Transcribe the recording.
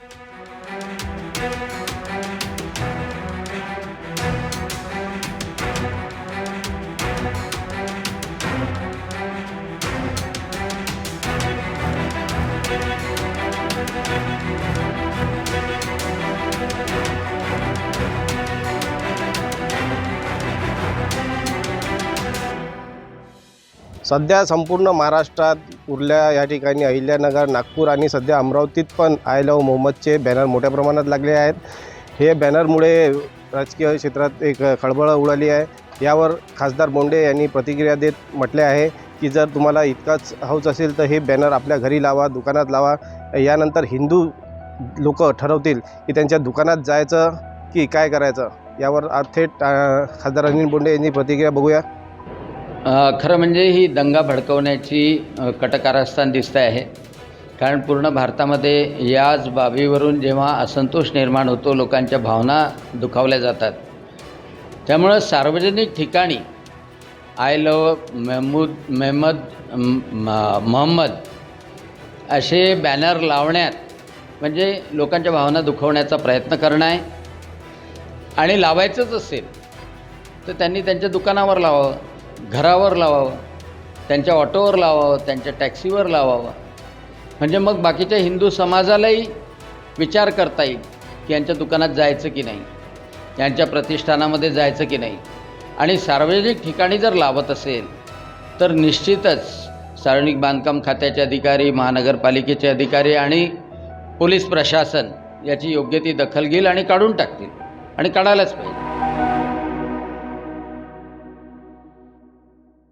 We'll be right back. सध्या संपूर्ण महाराष्ट्रात उरल्या या ठिकाणी अहिल्यानगर नागपूर आणि सध्या अमरावतीत पण आय लव मोहम्मदचे बॅनर मोठ्या प्रमाणात लागले आहेत. हे बॅनरमुळे राजकीय क्षेत्रात एक खळबळ उडाली आहे. यावर खासदार बोंडे यांनी प्रतिक्रिया देत म्हटले आहे की जर तुम्हाला इतकाच हौस असेल तर हे बॅनर आपल्या घरी लावा दुकानात लावा. यानंतर हिंदू लोक ठरवतील की त्यांच्या दुकानात जायचं की काय करायचं यावर थेट खासदार अनिल बोंडे यांनी प्रतिक्रिया बघूया. खरं म्हणजे ही दंगा भडकवण्याची कटकारस्थान दिसत आहे. कारण पूर्ण भारतामध्ये याच बाबीवरून जेव्हा असंतोष निर्माण होतो लोकांच्या भावना दुखावल्या जातात. त्यामुळं सार्वजनिक ठिकाणी आय लव मेहमूद मेहमद म- मोहम्मद असे बॅनर लावण्यात म्हणजे लोकांच्या भावना दुखवण्याचा प्रयत्न करणं आहे. आणि लावायचंच असेल तर त्यांनी त्यांच्या दुकानावर लावावं. घरावर लावावं त्यांच्या ऑटोवर लावावं त्यांच्या टॅक्सीवर लावावं. म्हणजे मग बाकीच्या हिंदू समाजालाही विचार करता येईल की यांच्या दुकानात जायचं की नाही यांच्या प्रतिष्ठानामध्ये जायचं की नाही. आणि सार्वजनिक ठिकाणी जर लावत असेल तर निश्चितच सार्वजनिक बांधकाम खात्याचे अधिकारी महानगरपालिकेचे अधिकारी आणि पोलीस प्रशासन याची योग्य ती दखल घेईल आणि काढून टाकतील आणि काढायलाच पाहिजे.